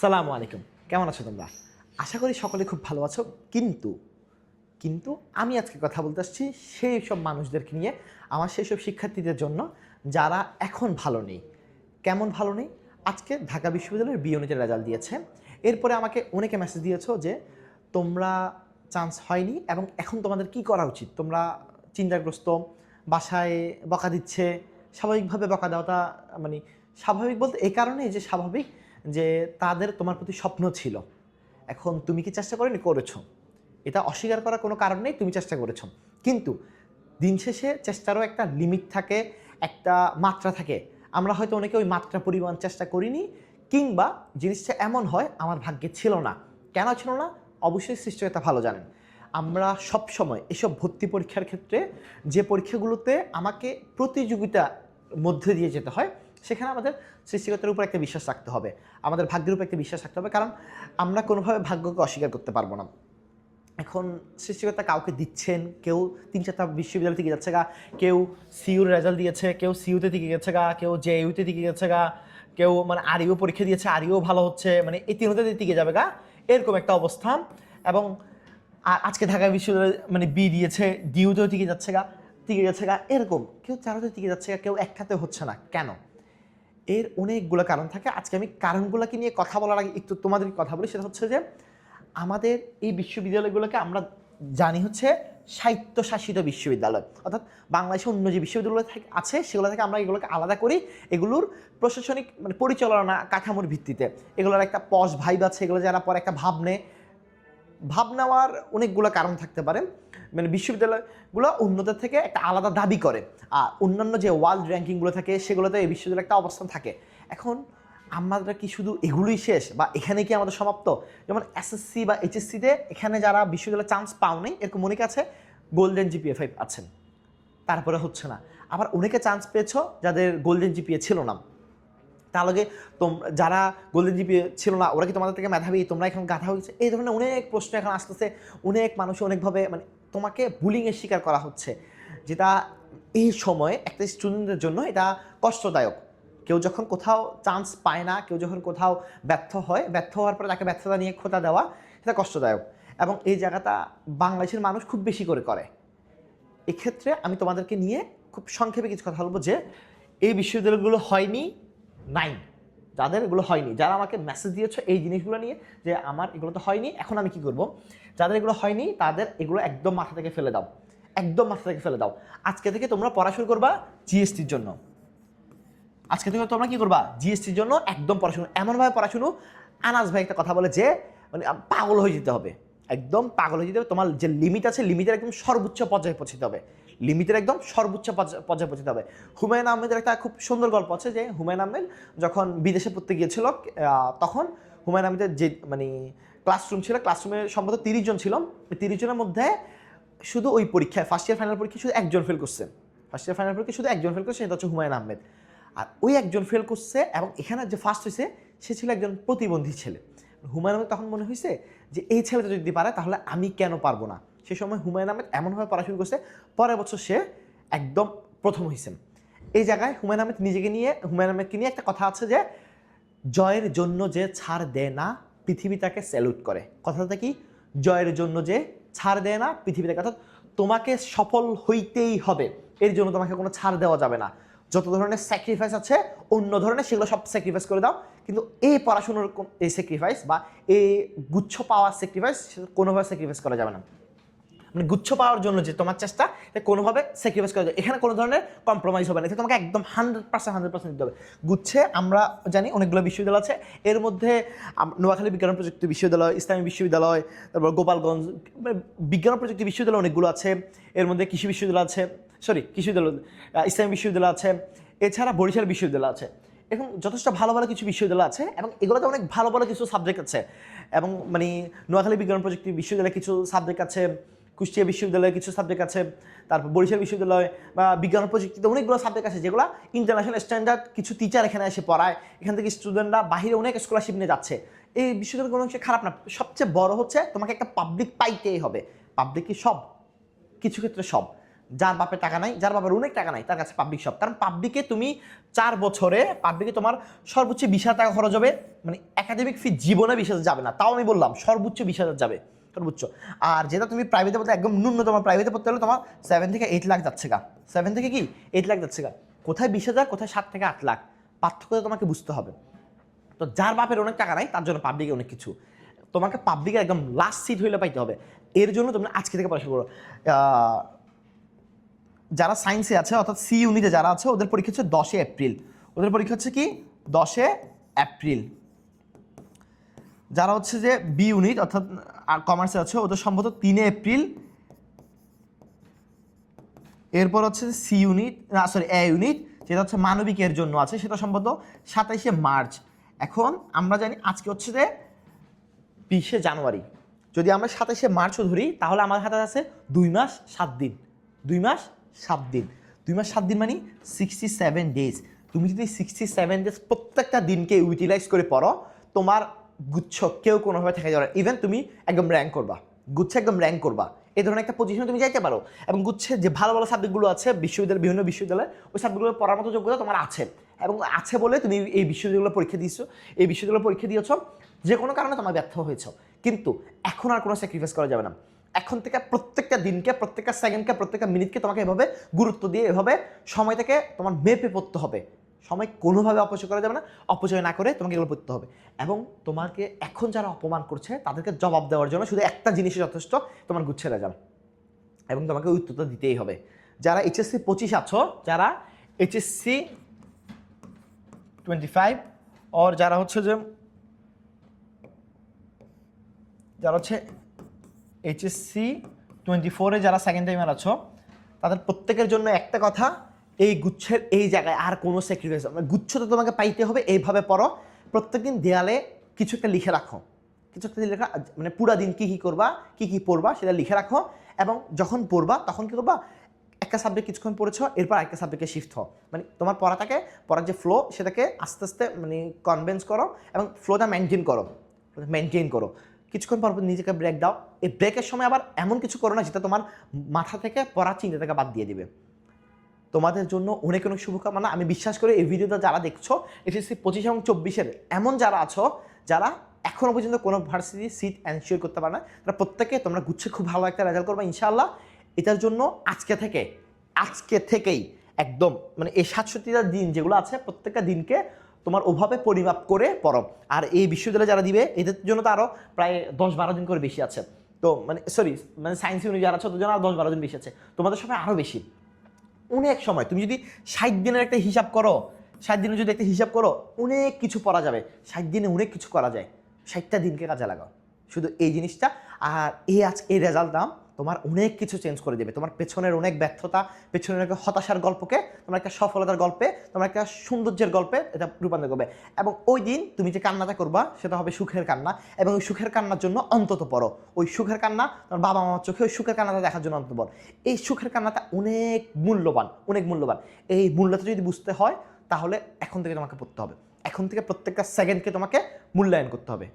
সালামু আলাইকুম। কেমন আছো তোমরা? আশা করি সকলে খুব ভালো আছো। কিন্তু কিন্তু আমি আজকে কথা বলতে আসছি সেই সব মানুষদেরকে নিয়ে, আমার সেই সব শিক্ষার্থীদের জন্য যারা এখন ভালো নেই। কেমন ভালো নেই? আজকে ঢাকা বিশ্ববিদ্যালয়ের বি রেজাল্ট দিয়েছে। এরপরে আমাকে অনেকে মেসেজ দিয়েছ যে, তোমরা চান্স হয়নি এবং এখন তোমাদের কি করা উচিত? তোমরা চিন্তাগ্রস্ত, বাসায় বকা দিচ্ছে। স্বাভাবিকভাবে বকা দেওয়াটা মানে স্বাভাবিক বলতে এই কারণেই যে স্বাভাবিক যে তাদের তোমার প্রতি স্বপ্ন ছিল। এখন তুমি কি চেষ্টা করেনি? করেছ। এটা অস্বীকার করার কোনো কারণ নেই, তুমি চেষ্টা করেছ। কিন্তু দিন শেষে চেষ্টারও একটা লিমিট থাকে, একটা মাত্রা থাকে। আমরা হয়তো অনেকে ওই মাত্রা পরিমাণ চেষ্টা করিনি, কিংবা জিনিসটা এমন হয়, আমার ভাগ্যে ছিল না। কেন ছিল না? অবশ্যই সৃষ্টিকর্তা ভালো জানেন। আমরা সব সময় এসব ভর্তি পরীক্ষার ক্ষেত্রে যে পরীক্ষাগুলোতে আমাকে প্রতিযোগিতা মধ্যে দিয়ে যেতে হয় সেখানে আমাদের সৃষ্টিকর্তার উপর একটা বিশ্বাস রাখতে হবে, আমাদের ভাগ্যের উপর একটা বিশ্বাস রাখতে হবে, কারণ আমরা কোনোভাবে ভাগ্যকে অস্বীকার করতে পারব না। এখন সৃষ্টিকর্তা কাউকে দিচ্ছেন, কেউ তিন চারটা বিশ্ববিদ্যালয় থেকে যাচ্ছে গা, কেউ সিইউর রেজাল্ট দিয়েছে, কেউ সিইউতে থেকে গেছে গা, কেউ জেইউতে থেকে গেছে গা, কেউ মানে আরিও পরীক্ষা দিয়েছে আরিও ভালো হচ্ছে মানে এই তিনতে টিকে যাবে গা, এরকম একটা অবস্থান। এবং আজকে ঢাকা বিশ্ববিদ্যালয় মানে বি দিয়েছে ডিউতেও টিকে যাচ্ছে গা টিকে যাচ্ছে গা, এরকম। কেউ চারোতে টিকে যাচ্ছে গা, কেউ একটাতে হচ্ছে না। কেন? এর অনেকগুলো কারণ থাকে। আজকে আমি কারণগুলোকে নিয়ে কথা বলার আগে একটু তোমাদেরকে কথা বলি। সেটা হচ্ছে যে, আমাদের এই বিশ্ববিদ্যালয়গুলোকে আমরা জানি হচ্ছে স্বায়ত্তশাসিত বিশ্ববিদ্যালয়। অর্থাৎ বাংলাদেশে অন্য যে বিশ্ববিদ্যালয় থেকে আছে, সেগুলো থেকে আমরা এগুলোকে আলাদা করি। এগুলোর প্রশাসনিক মানে পরিচালনা কাঠামোর ভিত্তিতে। এগুলোর একটা পশ ভাইব আছে, এগুলো যারা পরে একটা ভাব নেয় ভাব নেওয়ার অনেকগুলো কারণ থাকতে পারে। মানে বিশ্ববিদ্যালয়গুলো অন্যদের থেকে একটা আলাদা দাবি করে। আর অন্যান্য যে ওয়ার্ল্ড র্যাঙ্কিংগুলো থাকে, সেগুলোতে এই বিশ্ববিদ্যালয়ের একটা অবস্থান থাকে। এখন আমরা কি শুধু এগুলোই শেষ? বা এখানে কি আমাদের সমাপ্ত? যেমন এসএসসি বা এইচএসসিতে এখানে যারা বিশ্ববিদ্যালয়ে চান্স পাওনি এরকম অনেকে আছে গোল্ডেন জিপিএ ফাইভ আছেন। তারপরে হচ্ছে না। আবার অনেকে চান্স পেয়েছ যাদের গোল্ডেন জিপিএ ছিল না। তার লগে তোম, যারা গোল্ডেন জিপি ছিল না, ওরা কি তোমাদের থেকে মেধাবী? তোমরা এখন গাধা হয়েছে এই ধরনের অনেক প্রশ্ন এখন আসতেছে। অনেক মানুষ অনেকভাবে মানে তোমাকে বুলিংয়ের শিকার করা হচ্ছে। যেটা এই সময়ে একটা স্টুডেন্টের জন্য এটা কষ্টদায়ক। কেউ যখন কোথাও চান্স পায় না, কেউ যখন কোথাও ব্যর্থ হয়, ব্যর্থ হওয়ার পরে তাকে ব্যর্থতা নিয়ে খোঁতা দেওয়া এটা কষ্টদায়ক। এবং এই জায়গাটা বাংলাদেশের মানুষ খুব বেশি করে করে। এক্ষেত্রে আমি তোমাদেরকে নিয়ে খুব সংক্ষেপে কিছু কথা বলব যে, এই বিশ্ববিদ্যালয়গুলো হয়নি, নাই। যাদের এগুলো হয়নি, যারা আমাকে মেসেজ দিয়েছ এই জিনিসগুলো নিয়ে যে আমার এগুলো তো হয়নি, এখন আমি কি করব? যাদের এগুলো হয়নি, তাদের এগুলো একদম মাথা থেকে ফেলে দাও, একদম মাথা থেকে ফেলে দাও। আজকে থেকে তোমরা পড়াশুনো করবা জিএসটির জন্য। আজকে থেকে তোমরা কি করবা? জিএসটির জন্য একদম পড়াশুনো এমনভাবে পড়াশুনো আনাস ভাই একটা কথা বলে যে মানে পাগল হয়ে যেতে হবে, একদম পাগল হয়ে যেতে হবে, তোমার যে লিমিট আছে লিমিটের একদম সর্বোচ্চ পর্যায়ে পৌঁছতে হবে। লিমিটের একদম সর্বোচ্চ পর্যায়ে পৌঁছতে হবে। হুমায়ুন আহমেদের একটা খুব সুন্দর গল্প আছে যে, হুমায়ুন আহমেদ যখন বিদেশে পড়তে গিয়েছিল তখন হুমায়ুন আহমেদের যে মানে ক্লাসরুম ছিল ক্লাসরুমে সম্ভবত তিরিশ জন ছিল। তিরিশ জনের মধ্যে শুধু ওই পরীক্ষায় ফার্স্ট ইয়ার ফাইনাল পরীক্ষায় শুধু একজন ফেল করছে। ফার্স্ট ইয়ার ফাইনাল পরীক্ষায় শুধু একজন ফেল করছে, সেটা হচ্ছে হুমায়ুন আহমেদ। আর ওই একজন ফেল করছে এবং এখানে যে ফার্স্ট হয়েছে, সে ছিল একজন প্রতিবন্ধী ছেলে। হুমায়ুন আহমেদ তখন মনে হয়েছে যে, এই ছেলেটা যদি পারে, তাহলে আমি কেন পারব না? সে সময় হুমায়ুন আহমেদ এমনভাবে পড়া শুরু করছে, পরের বছর সে একদম প্রথম হয়েছেন এই জায়গায় হুমায়ুন আহমেদ নিজেকে নিয়ে, হুমায়ুন আহমেদকে নিয়ে একটা কথা আছে যে, জয়ের জন্য যে ছাড় দেয় না, পৃথিবী তাকে স্যালুট করে। কথাটা কি? জয়ের জন্য যে ছাড় দেয় না, পৃথিবী তাকে, অর্থাৎ তোমাকে সফল হইতেই হবে। এর জন্য তোমাকে কোনো ছাড় দেওয়া যাবে না। যত ধরনের স্যাক্রিফাইস আছে, অন্য ধরনের, সেগুলো সব স্যাক্রিফাইস করে দাও। কিন্তু এই পড়াশুনোর এই স্যাক্রিফাইস বা এই গুচ্ছ পাওয়ার স্যাক্রিফাইস কোনোভাবে স্যাক্রিফাইস করা যাবে না। মানে গুচ্ছ পাওয়ার জন্য যে তোমার চেষ্টা কোনোভাবে স্যাক্রিফাইস করা যায়। এখানে কোনো ধরনের কম্প্রোমাইজ হবে না। এটা তোমাকে একদম হান্ড্রেড পার্সেন্ট হান্ড্রেড পার্সেন্ট দিতে হবে। গুচ্ছে, আমরা জানি অনেকগুলো বিশ্ববিদ্যালয় আছে। এর মধ্যে নোয়াখালী বিজ্ঞান প্রযুক্তি বিশ্ববিদ্যালয়, ইসলামী বিশ্ববিদ্যালয়, তারপর গোপালগঞ্জ মানে বিজ্ঞান প্রযুক্তি বিশ্ববিদ্যালয় অনেকগুলো আছে। এর মধ্যে কৃষি বিশ্ববিদ্যালয় আছে সরি কৃষি বিদ্যালয় ইসলামী বিশ্ববিদ্যালয় আছে। এছাড়া বরিশাল বিশ্ববিদ্যালয় আছে। এবং যথেষ্ট ভালো ভালো কিছু বিশ্ববিদ্যালয় আছে এবং এগুলোতে অনেক ভালো ভালো কিছু সাবজেক্ট আছে। এবং মানে নোয়াখালী বিজ্ঞান প্রযুক্তি বিশ্ববিদ্যালয়ে কিছু সাবজেক্ট আছে। কুষ্টিয়া বিশ্ববিদ্যালয়ে কিছু সাবজেক্ট আছে, তারপর বরিশাল বিশ্ববিদ্যালয় বা বিজ্ঞান প্রযুক্তিতে অনেকগুলো সাবজেক্ট আছে যেগুলো ইন্টারন্যাশনাল স্ট্যান্ডার্ড কিছু টিচার এখানে এসে পড়ায়। এখান থেকে স্টুডেন্টরা বাইরে অনেক স্কলারশিপ নিয়ে যাচ্ছে। এই বিশ্ববিদ্যালয় কোনো খারাপ না। সবচেয়ে বড় হচ্ছে তোমাকে একটা পাবলিক পাইতেই হবে। পাবলিক কি সব? কিছু ক্ষেত্রে সব। যার বাপের টাকা নাই, যার বাপের অনেক টাকা নাই, তার কাছে পাবলিক সব। কারণ পাবলিকে তুমি চার বছরে পাবলিকে তোমার সর্বোচ্চ বিশ হাজার টাকা খরচ হবে। মানে একাডেমিক ফি জীবনে বিশ হাজার যাবে না। তাও আমি বললাম, সর্বোচ্চ বিশ হাজার যাবে। সর্বোচ্চ আর যেটা তুমি প্রাইভেটে পড়তে একদম ন্যূনতম প্রাইভেটে পড়তে হলে তোমার সেভেন থেকে এইট লাখ যাচ্ছে গা। সেভেন থেকে কি? এইট লাখ যাচ্ছে গা। কোথায় বিশ হাজার, কোথায় সাত থেকে আট লাখ? পার্থক্যটা তোমাকে বুঝতে হবে। তো যার বাপের অনেক টাকা নাই, তার জন্য পাবলিকে অনেক কিছু। তোমাকে পাবলিকে একদম লাস্ট সিট হইলে পাইতে হবে। এর জন্য তুমি আজকে থেকে পড়াশোনা করো। যারা সায়েন্সে আছে, অর্থাৎ সি ইউনিটে যারা আছে, ওদের পরীক্ষা হচ্ছে দশে এপ্রিল। ওদের পরীক্ষা হচ্ছে কি? দশে এপ্রিল। যারা হচ্ছে যে বি ইউনিট অর্থাৎ কমার্সে আছে, ওদের সম্ভবত তিনে এপ্রিল। এরপর হচ্ছে সি ইউনিট না সরি এ ইউনিট যেটা হচ্ছে মানবিকের জন্য আছে, সেটা সম্ভবত সাতাইশে মার্চ। এখন আমরা জানি আজকে হচ্ছে যে বিশে জানুয়ারি। যদি আমরা সাতাশে মার্চও ধরি, তাহলে আমার হাতে আছে দুই মাস, সাত দিন। দুই মাস, সাত দিন। দুই মাস, সাত দিন মানে সিক্সটি সেভেন ডেজ তুমি যদি সিক্সটি সেভেন ডেজ প্রত্যেকটা দিনকে ইউটিলাইজ করে পড়ো, তোমার গুচ্ছ, কেউ কোনোভাবে থেকে যাবে ইভেন তুমি একদম র্যাঙ্ক করবা। গুচ্ছে একদম র্যাঙ্ক করবা। এই ধরনের একটা পজিশনে তুমি যাইতে পারো। এবং গুচ্ছে যে ভালো ভালো সাবজেক্টগুলো আছে, বিশ্ববিদ্যালয়, বিভিন্ন বিশ্ববিদ্যালয়, ওই সাবজেক্টগুলো পড়ার মতো যোগ্যতা তোমার আছে। এবং আছে বলে তুমি এই বিশ্ববিদ্যালয়গুলো পরীক্ষা দিয়েছ। এই বিশ্ববিদ্যালয় পরীক্ষা দিয়েছ, যে কোনো কারণে তোমার ব্যর্থ হয়েছ। কিন্তু এখন আর কোনো স্যাক্রিফাইস করা যাবে না। এখন থেকে প্রত্যেকটা দিনকে, প্রত্যেকটা সেকেন্ডকে প্রত্যেকটা মিনিটকে তোমাকে এভাবে গুরুত্ব দিয়ে, এভাবে সময়টাকে তোমার মেপে পড়তে হবে। সময় কোনোভাবে অপচয় করা যাবে না। অপচয় না করে তোমাকে এগুলো পড়তে হবে। এবং তোমাকে এখন যারা অপমান করছে, তাদেরকে জবাব দেওয়ার জন্য শুধু একটা জিনিসই যথেষ্ট, তোমার গুচ্ছে রেজাল্ট এবং তোমাকে উত্তরটা দিতেই হবে। যারা এইচএসসি পঁচিশ আছো, যারা এইচএসসি টোয়েন্টি ফাইভ ওর যারা হচ্ছে যে, যারা হচ্ছে এইচএসসি টোয়েন্টি ফোরে যারা সেকেন্ড টাইমার আছো, তাদের প্রত্যেকের জন্য একটা কথা এই গুচ্ছের এই জায়গায় আর কোনো স্যাক্রিফাইস মানে গুচ্ছ তো তোমাকে পাইতে হবে, এইভাবে পড়ো। প্রত্যেকদিন দেয়ালে কিছু একটা লিখে রাখো। কিছু একটা লিখে মানে পুরা দিন কী কী করবা, কী কী পড়বা সেটা লিখে রাখো এবং যখন পড়বা তখন কী করবা, একটা সাবজেক্ট কিছুক্ষণ পড়েছো, এরপর একটা সাবজেক্টে শিফট হও। মানে তোমার পড়াটাকে, পড়ার যে ফ্লো সেটাকে আস্তে আস্তে মানে কনভেন্স করো এবং ফ্লোটা মেনটেন করো। মেনটেন করো। কিছুক্ষণ পর নিজেকে ব্রেক দাও। এই ব্রেকের সময় আবার এমন কিছু করো না, যেটা তোমার মাথা থেকে পড়ার চিন্তাটাকে বাদ দিয়ে দিবে। তোমাদের জন্য অনেক অনেক শুভকামনা। আমি বিশ্বাস করি এই ভিডিওটা যারা দেখছ, এসএসসি পঁচিশ এবং চব্বিশের এমন যারা আছো, যারা এখনও পর্যন্ত কোনো ভার্সিটি সিট এনশিওর করতে পারে না, তারা প্রত্যেকে তোমরা গুচ্ছে, খুব ভালো একটা রেজাল্ট করবে ইনশাআল্লাহ। এটার জন্য আজকে থেকে, আজকে থেকেই একদম মানে এই সাতষট্টিটা দিন যেগুলো আছে, প্রত্যেকটা দিনকে তোমার ওভাবে পরিমাপ করে পড়ো। আর এই বিশ্ববিদ্যালয়ে যারা দিবে, এদের জন্য তো আরও প্রায় দশ বারো দিন করে বেশি আছে। তো মানে সরি মানে সায়েন্স ইউনিট যারা আছে, ওদের জন্য আরও দশ বারো দিন বেশি আছে। তোমাদের সময় আরও বেশি। অনেক সময়। তুমি যদি ষাট দিনের একটা হিসাব করো, ষাট দিনের যদি একটা হিসাব করো, অনেক কিছু পড়া যাবে। ষাট দিনে অনেক কিছু করা যায়। ষাটটা দিনকে কাজে লাগাও। শুধু এই জিনিসটা আর এ আজ এই রেজাল্টটা তোমার অনেক কিছু চেঞ্জ করে দেবে। তোমার পেছনের অনেক ব্যর্থতা, পেছনের একটা হতাশার গল্পকে, তোমার একটা সফলতার গল্পে, তোমার একটা সৌন্দর্যের গল্পে এটা রূপান্তর করবে। এবং ওই দিন তুমি যে কান্নাটা করবা, সেটা হবে সুখের কান্না। এবং ওই সুখের কান্নার জন্য অন্তত পড়ো। ওই সুখের কান্না তোমার বাবা মামার চোখে, ওই সুখের কান্নাটা দেখার জন্য অন্তত পড়ো। এই সুখের কান্নাটা অনেক মূল্যবান অনেক মূল্যবান। এই মূল্যটা যদি বুঝতে হয়, তাহলে এখন থেকে তোমাকে পড়তে হবে। এখন থেকে প্রত্যেকটা সেকেন্ডকে তোমাকে মূল্যায়ন করতে হবে।